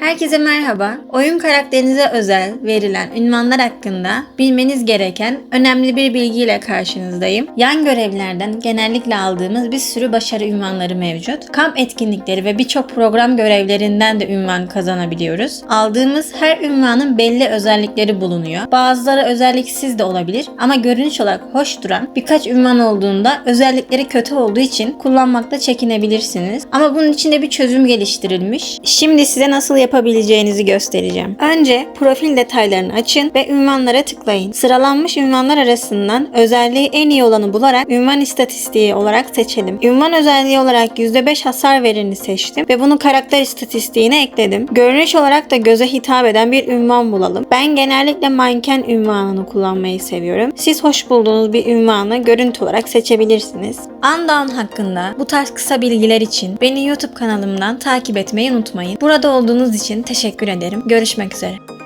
Herkese merhaba. Oyun karakterinize özel verilen ünvanlar hakkında bilmeniz gereken önemli bir bilgiyle karşınızdayım. Yan görevlerden genellikle aldığımız bir sürü başarı ünvanları mevcut. Kamp etkinlikleri ve birçok program görevlerinden de ünvan kazanabiliyoruz. Aldığımız her ünvanın belli özellikleri bulunuyor. Bazıları özelliksiz de olabilir ama görünüş olarak hoş duran birkaç ünvan olduğunda özellikleri kötü olduğu için kullanmakta çekinebilirsiniz. Ama bunun için de bir çözüm geliştirilmiş. Şimdi size nasıl yapabileceğinizi göstereceğim. Önce profil detaylarını açın ve ünvanlara tıklayın. Sıralanmış ünvanlar arasından özelliği en iyi olanı bularak ünvan istatistiği olarak seçelim. Ünvan özelliği olarak %5 hasar verini seçtim ve bunu karakter istatistiğine ekledim. Görünüş olarak da göze hitap eden bir ünvan bulalım. Ben genellikle manken ünvanını kullanmayı seviyorum. Siz hoş bulduğunuz bir ünvanı görüntü olarak seçebilirsiniz. Undown hakkında bu tarz kısa bilgiler için beni YouTube kanalımdan takip etmeyi unutmayın. Burada olduğunuz için teşekkür ederim. Görüşmek üzere.